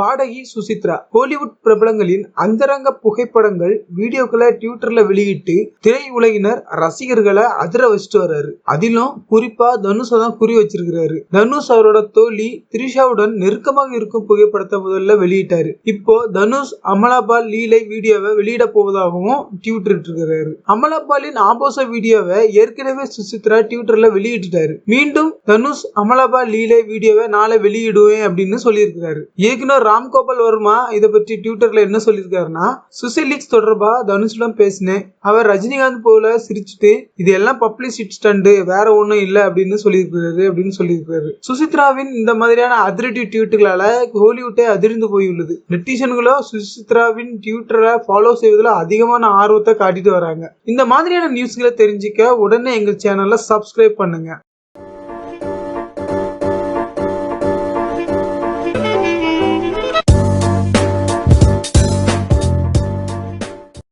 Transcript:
பாடகி சுசித்ரா. ஹாலிவுட் பிரபலங்களின் அந்தரங்க புகைப்படங்கள் வீடியோக்களை ட்விட்டர்ல வெளியிட்டு திரையுலகினர் ரசிகர்களை அதிர வச்சுட்டு வர்றாரு. அதிலும் குறிப்பா தனுஷை தான் குறி வச்சிருக்கிறாரு. தனுஷ் அவரோட தோழி த்ரிஷாவுடன் நெருக்கமாக இருக்கும் புகைப்படத்தை முதல்ல வெளியிட்டாரு. இப்போ தனுஷ் அமலாபால் லீலை வீடியோவை வெளியிட போவதாகவும் ட்விட்டர் இருக்கிறாரு அமலாபாலின் ஆபோச வீடியோவை ஏற்கனவே சுசித்ரா ட்விட்டர்ல வெளியிட்டுட்டாரு. மீண்டும் தனுஷ் அமலாபால் லீலை வீடியோவை நாளை வெளியிடுவேன் அப்படின்னு சொல்லியிருக்கிறாரு. இயக்குனர் ராம்கோபால் வர்மா இதை பற்றி ட்விட்டர்ல என்ன சொல்லியிருக்காருன்னா சுசைலிக்ஸ் தொடர்பா? தனுஷிடம் பேசினேன். அவர் ரஜினிகாந்த் போல சிரிச்சுட்டு இது எல்லாம் பப்ளிசிட் ஸ்டண்டு வேற ஒன்றும் இல்லை அப்படின்னு சொல்லியிருக்கிறாரு அப்படின்னு சொல்லியிருக்காரு சுசித்ராவின் இந்த மாதிரியான அதிரடி ட்வீட்டுகளால ஹாலிவுட்டே அதிர்ந்து போயுள்ளது. நெட்டிசன்களோ சுசித்ராவின் ட்விட்டரை ஃபாலோ செய்வதில் அதிகமான ஆர்வத்தை காட்டிட்டு வராங்க. இந்த மாதிரியான நியூஸ்களை தெரிஞ்சுக்க உடனே எங்கள் சேனலை சப்ஸ்கிரைப் பண்ணுங்க.